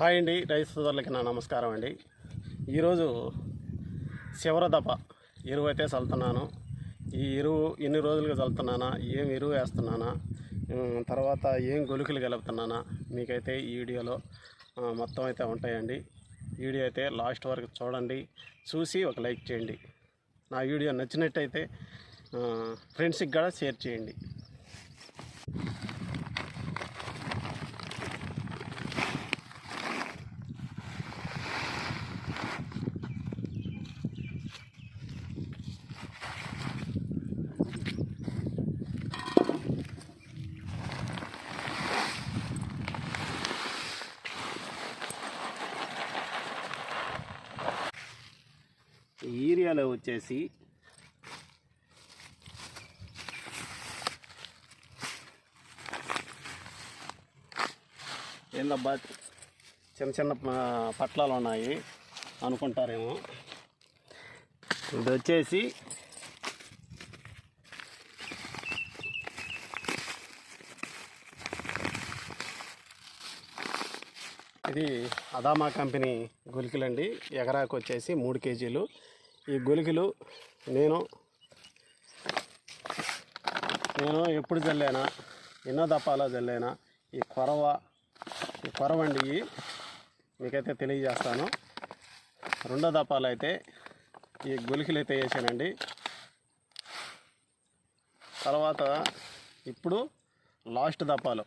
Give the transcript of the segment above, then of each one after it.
Hi అండి రైతు సోదరులకి నా నమస్కారం అండి. ఈరోజు చివరి దప ఎరువు అయితే చల్లుతున్నాను. ఈ ఎరువు ఎన్ని రోజులుగా చల్లుతున్నానా ఏం ఎరువు వేస్తున్నానా తర్వాత ఏం గొలుకులు కలుపుతున్నానా మీకైతే ఈ వీడియోలో మొత్తం అయితే ఉంటాయండి. వీడియో అయితే లాస్ట్ వరకు చూడండి చూసి ఒక లైక్ చేయండి. నా వీడియో నచ్చినట్టయితే ఫ్రెండ్స్కి కూడా షేర్ చేయండి ఈ ఏరియాలో వచ్చేసి ఏందబ్బా చిన్న చిన్న పట్లాలు ఉన్నాయి అనుకుంటారేమో. ఇది వచ్చేసి ఇది అదామా కంపెనీ గులికలండి. ఎకరాకు వచ్చేసి మూడు కేజీలు. ఈ గులికలు నేను నేను ఎప్పుడు చల్లానా ఎన్నో దప్పాలో చల్లానా ఈ కొరవ ఈ కొరవండి మీకైతే తెలియజేస్తాను. రెండో దప్పాలు అయితే ఈ గులికలు అయితే వేసానండి. తర్వాత ఇప్పుడు లాస్ట్ దప్పాలు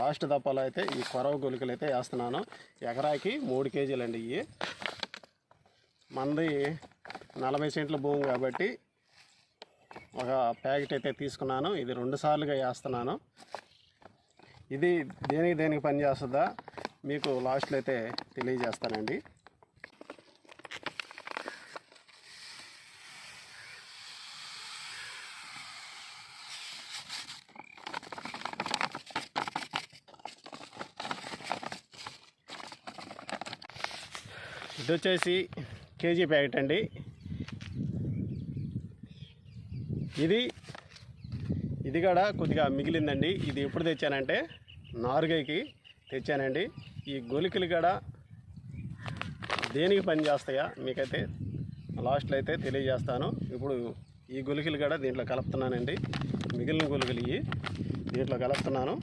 లాస్ట్ దప్పాలు అయితే ఈ కొరవ గులికలు అయితే వేస్తున్నాను. ఎకరాకి మూడు కేజీలు అండి ఇవి. మంది నలభై సెంట్ల భూమి కాబట్టి ఒక ప్యాకెట్ అయితే తీసుకున్నాను. ఇది రెండు సార్లుగా వేస్తున్నాను. ఇది దేనికి దేనికి పని చేస్తుందా మీకు లాస్ట్లో అయితే తెలియజేస్తానండి. ఇది వచ్చేసి కేజీ ప్యాకెట్ అండి. ఇది ఇది కూడా కొద్దిగా మిగిలిందండి. ఇది ఎప్పుడు తెచ్చానంటే నారుగైకి తెచ్చానండి. ఈ గొలికలు కూడా దేనికి పని చేస్తాయా మీకైతే లాస్ట్లో అయితే తెలియజేస్తాను. ఇప్పుడు ఈ గొలికలు కూడా దీంట్లో కలుపుతున్నానండి. మిగిలిన గొలుకలు ఇవి. దీంట్లో కలుపుతున్నాను.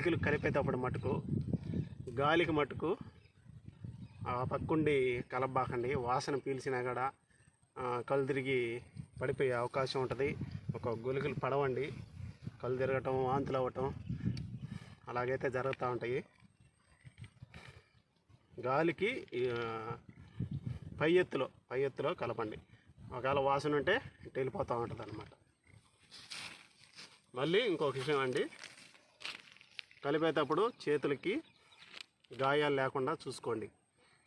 గుళికలు కలిపేటప్పుడు మటుకు గాలికి మటుకు ఆ పక్కుండి కలబాకండి వాసన పీల్చినా కూడా కళ్ళు తిరిగి పడిపోయే అవకాశం ఉంటుంది. ఒక గుళికలు పడవండి. కళ్ళు తిరగటం వాంతులు అవ్వటం అలాగైతే జరుగుతూ ఉంటాయి. గాలికి పై ఎత్తులో పై ఎత్తులో కలపండి. ఒకవేళ వాసన ఉంటే వెళ్ళిపోతూ ఉంటుంది అనమాట మళ్ళీ ఇంకొక విషయం అండి. కలిపేటప్పుడు చేతులకి గాయాలు లేకుండా చూసుకోండి.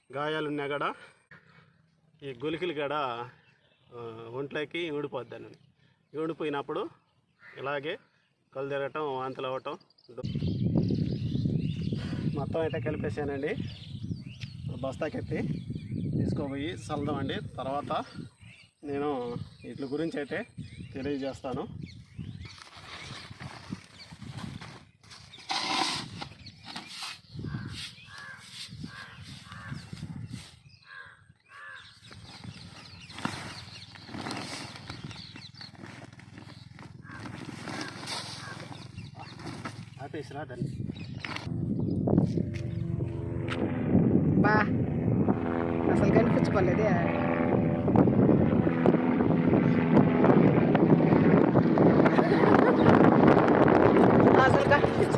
గాయాలు ఉన్నా కూడా ఈ గులికలు కూడా ఒంట్లోకి ఊడిపోద్దాను ఊడిపోయినప్పుడు ఇలాగే కళ్ళు తిరగటం వాంతులు అవ్వటం మొత్తం అయితే కలిపేసానండి. బస్తాకెత్తి తీసుకోపోయి చల్దామండి తర్వాత నేను వీటి గురించి అయితే తెలియజేస్తాను. तीसरा दिन बा असल गन कुछ बोले दे यार असल गन कुछ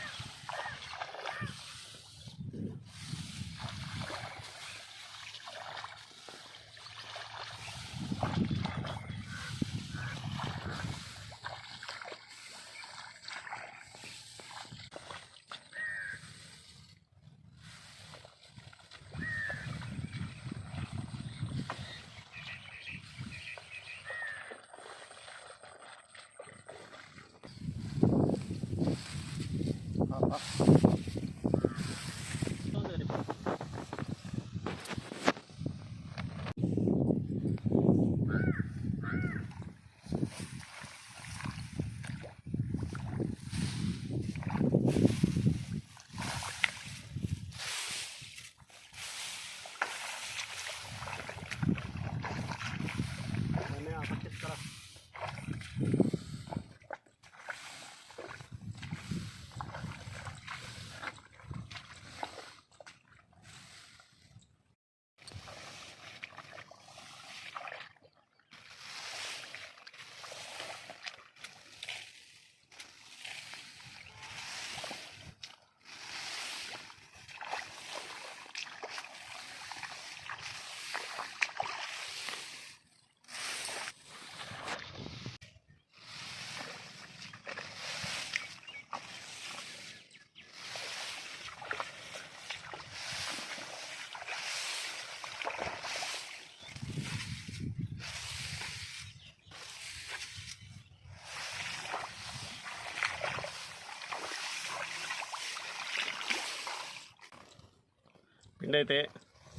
పిండి అయితే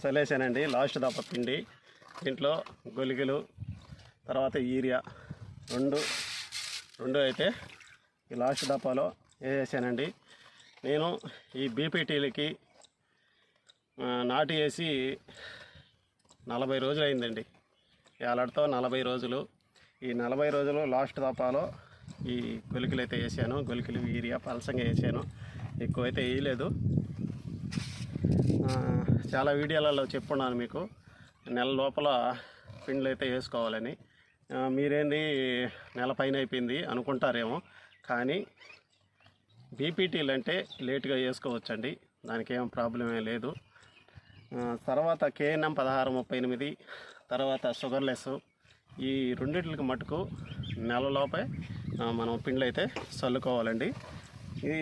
చల్లేసానండి లాస్ట్ దప్ప పిండి. దీంట్లో గొలికలు తర్వాత యూరియా రెండు రెండు అయితే ఈ లాస్ట్ దప్పాలో వేసేసానండి. నేను ఈ బీపీటీలకి నాటు వేసి నలభై రోజులు అయిందండి ఏలాడితో నలభై రోజులు. ఈ నలభై రోజులు లాస్ట్ దపాలో ఈ గొలికలు అయితే వేసాను. గొలికలు యూరియా పలసంగా వేసాను. ఎక్కువైతే వేయలేదు. చాలా వీడియోలలో చెప్పున్నాను మీకు. నెల లోపల పిండ్లు అయితే వేసుకోవాలని. మీరేంది నెల పైన అయిపోయింది అనుకుంటారేమో కానీ బీపీటీలు అంటే లేటుగా వేసుకోవచ్చండి. దానికి ఏం ప్రాబ్లం ఏం లేదు తర్వాత కేఎన్ఎం పదహారు ముప్పై ఎనిమిది తర్వాత షుగర్లెస్ ఈ రెండింటికి మటుకు నెలలోపే మనం పిండ్లు అయితే చల్లుకోవాలండి. ఇది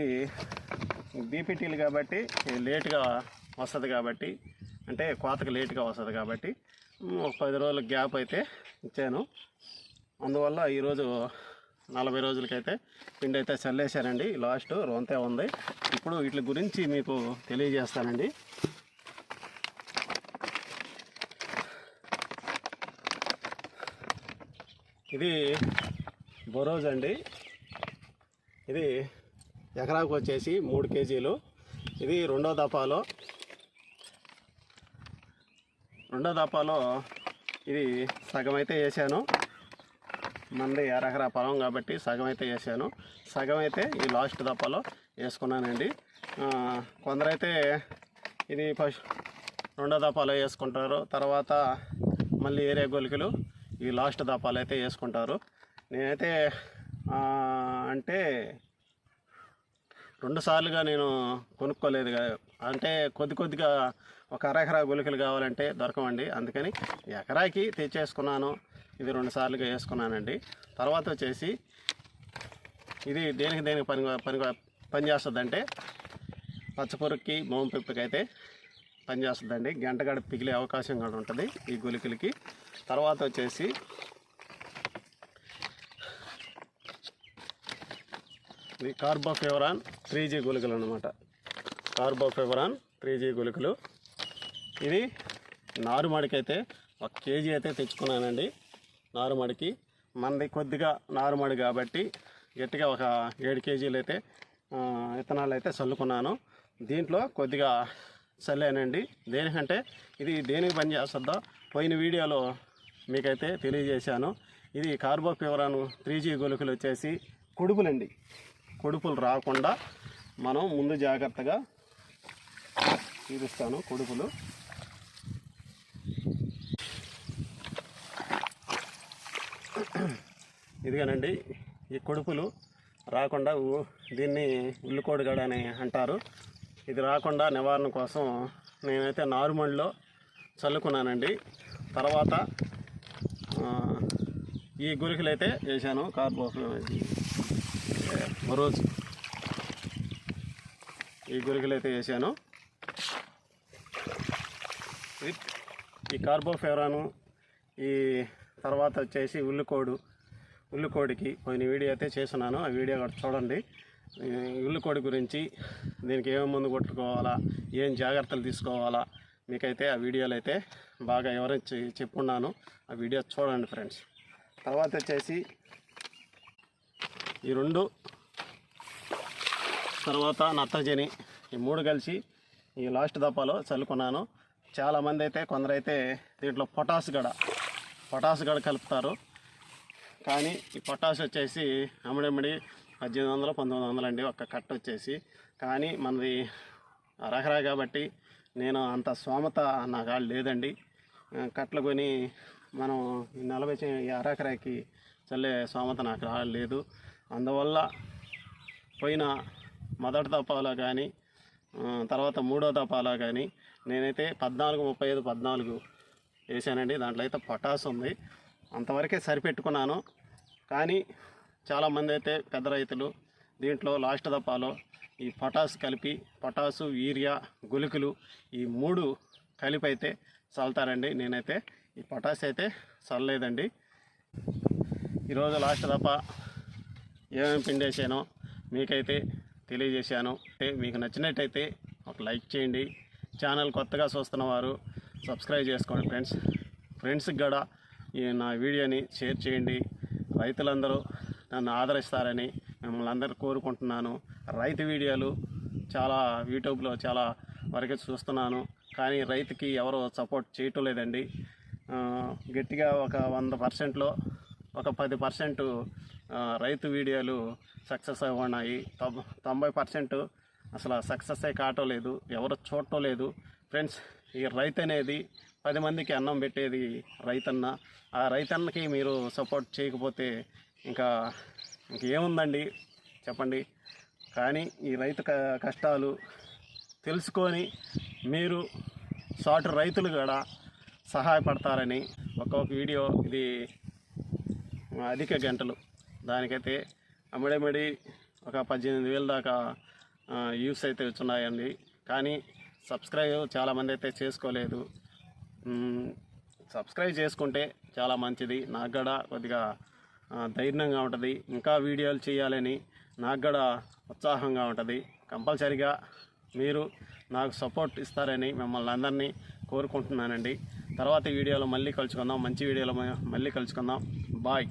బీపీటీలు కాబట్టి లేటుగా లేట్గా వస్తుంది కాబట్టి అంటే కోతకు లేట్గా వస్తుంది కాబట్టి ఒక పది రోజుల గ్యాప్ అయితే ఇచ్చాను. అందువల్ల ఈరోజు నలభై రోజులకైతే పిండి అయితే చల్లేశానండి. లాస్ట్ రొంతే ఉంది. ఇప్పుడు వీటి గురించి మీకు తెలియజేస్తానండి. ఇది బొరోజ్ అండి. ఇది ఎకరాకు వచ్చేసి మూడు కేజీలు. ఇది రెండో దపాలో రెండో దపాలో ఇది సగం అయితే వేసాను. మంది అరహర పొలం కాబట్టి సగం అయితే వేసాను. సగం అయితే ఈ లాస్ట్ దప్పాలో వేసుకున్నానండి. కొందరైతే ఇది ఫస్ట్ రెండో దప్పాలో వేసుకుంటారు. తర్వాత మళ్ళీ ఏరే గొలికలు ఈ లాస్ట్ దప్పాలు అయితే వేసుకుంటారు. నేనైతే అంటే రెండు సార్లుగా నేను కొనుక్కోలేదు. అంటే కొద్ది కొద్దిగా ఒక అరెకరా గులికలు కావాలంటే దొరకవండి. అందుకని ఎకరాకి తెచ్చేసుకున్నాను. ఇది రెండు సార్లుగా వేసుకున్నానండి. తర్వాత వచ్చేసి ఇది దేనికి దేనికి పని పని పనిచేస్తుందంటే పచ్చపురుక్కి మోం మోంపిప్పకి అయితే పనిచేస్తుందండి గంట గడ పిగిలే అవకాశం కూడా ఉంటుంది ఈ గులికలకి తర్వాత వచ్చేసి ఇది కార్బోఫెవరాన్ త్రీ జీ గుళికలు అనమాట కార్బోఫెవరాన్ త్రీ జీ గుళికలు ఇది నారుమడికైతే ఒక కేజీ అయితే తెచ్చుకున్నానండి. నారుమడికి మనది కొద్దిగా నారుమడి కాబట్టి గట్టిగా ఒక ఏడు కేజీలు అయితే విత్తనాలు అయితే చల్లుకున్నాను. దీంట్లో కొద్దిగా చల్లానండి. దేనికంటే ఇది దేనికి పని చేస్తుందో పోయిన వీడియోలో మీకైతే తెలియజేశాను. ఇది కార్బోఫెవరాన్ త్రీ జీ గుళికలు వచ్చేసి కొడుకులండి కొడుపులు రాకుండా మనం ముందు జాగ్రత్తగా చూపిస్తాను కొడుపులు ఇదిగానండి ఈ కొడుపులు రాకుండా దీన్ని ఉల్లికోడిగడ అని అంటారు. ఇది రాకుండా నివారణ కోసం నేనైతే నార్మల్లో చల్లుకున్నానండి. తర్వాత ఈ గురికలు అయితే వేసాను కార్బో రోజు. ఈ గురికలు అయితే వేసాను ఈ కార్బోఫెరాను ఈ తర్వాత వచ్చేసి ఉల్లికోడు ఉల్లికోడికి పోయిన వీడియో అయితే చేస్తున్నాను. ఆ వీడియో కూడా చూడండి. ఉల్లికోడి గురించి దీనికి ఏం ముందు కొట్టుకోవాలా ఏం జాగ్రత్తలు తీసుకోవాలా మీకైతే ఆ వీడియోలు అయితే బాగా వివరించి చెప్పున్నాను. ఆ వీడియో చూడండి ఫ్రెండ్స్. తర్వాత వచ్చేసి ఈ రెండు తర్వాత నత్తజని ఈ మూడు కలిసి ఈ లాస్ట్ దప్పాలో చల్లుకున్నాను. చాలామంది అయితే కొందరైతే దీంట్లో పొటాస్ గడ పొటాస్ గడ కలుపుతారు. కానీ ఈ పొటాస్ వచ్చేసి అమ్మడమ్మడి పద్దెనిమిది వందలు పంతొమ్మిది వందలు అండి ఒక కట్ట వచ్చేసి. కానీ మనది అరహరా కాబట్టి నేను అంత స్తోమత నా కాళ్ళు లేదండి. కట్టలు కొని మనం నలభై అరకరాకి చల్లే స్తోమత నాకు రాలేదు. అందువల్ల పోయిన మొదటి దపాలో కానీ తర్వాత మూడో దపాలో కానీ నేనైతే పద్నాలుగు ముప్పై ఐదు పద్నాలుగు వేసానండి. దాంట్లో అయితే పొటాస్ ఉంది. అంతవరకే సరిపెట్టుకున్నాను. కానీ చాలామంది అయితే పెద్ద రైతులు దీంట్లో లాస్ట్ దపాలో ఈ పొటాస్ కలిపి పొటాసు యూరియా గుళికలు ఈ మూడు కలిపి అయితే చల్లుతారండి. నేనైతే ఈ పొటాస్ అయితే చల్లలేదండి. ఈరోజు లాస్ట్ దప ఏమేమి పిండేసానో మీకైతే తెలియజేశాను. అంటే మీకు నచ్చినట్టయితే ఒక లైక్ చేయండి. ఛానల్ కొత్తగా చూస్తున్న వారు సబ్స్క్రైబ్ చేసుకోండి ఫ్రెండ్స్. ఫ్రెండ్స్కి కూడా ఈ నా వీడియోని షేర్ చేయండి. రైతులందరూ నన్ను ఆదరిస్తారని మిమ్మల్ని అందరూ కోరుకుంటున్నాను. రైతు వీడియోలు చాలా యూట్యూబ్లో చాలా వరకు చూస్తున్నాను. కానీ రైతుకి ఎవరు సపోర్ట్ చేయటం లేదండి. గట్టిగా ఒక వంద పర్సెంట్లో ఒక పది పర్సెంట్ రైతు వీడియోలు సక్సెస్ ఉన్నాయి తొం- తొంభై పర్సెంట్ అసలు సక్సెస్ కావటం లేదు ఎవరు చూడటం లేదు. ఫ్రెండ్స్ ఈ రైతు అనేది పది మందికి అన్నం పెట్టేది రైతన్న. ఆ రైతన్నకి మీరు సపోర్ట్ చేయకపోతే ఇంకా ఇంకేముందండి చెప్పండి. కానీ ఈ రైతు క- కష్టాలు తెలుసుకొని మీరు సాటు రైతులు కూడా సహాయపడతారని ఒక్కొక్క వీడియో ఇది అధిక గంటలు. దానికైతే అమ్మడమడి ఒక పద్దెనిమిది వేల దాకా యూస్ అయితే వచ్చున్నాయండి. కానీ సబ్స్క్రైబ్ చాలామంది అయితే చేసుకోలేదు. సబ్స్క్రైబ్ చేసుకుంటే చాలా మంచిది. నాకు కూడా కొద్దిగా ధైర్యంగా ఉంటుంది. ఇంకా వీడియోలు చేయాలని నాకు కూడా ఉత్సాహంగా ఉంటుంది. కంపల్సరిగా మీరు నాకు సపోర్ట్ ఇస్తారని మిమ్మల్ని అందరినీ కోరుకుంటున్నానండి. తర్వాత వీడియోలో మళ్ళీ కలుసుకుందాం. మంచి వీడియోలో మళ్ళీ కలుసుకుందాం. బాయ్.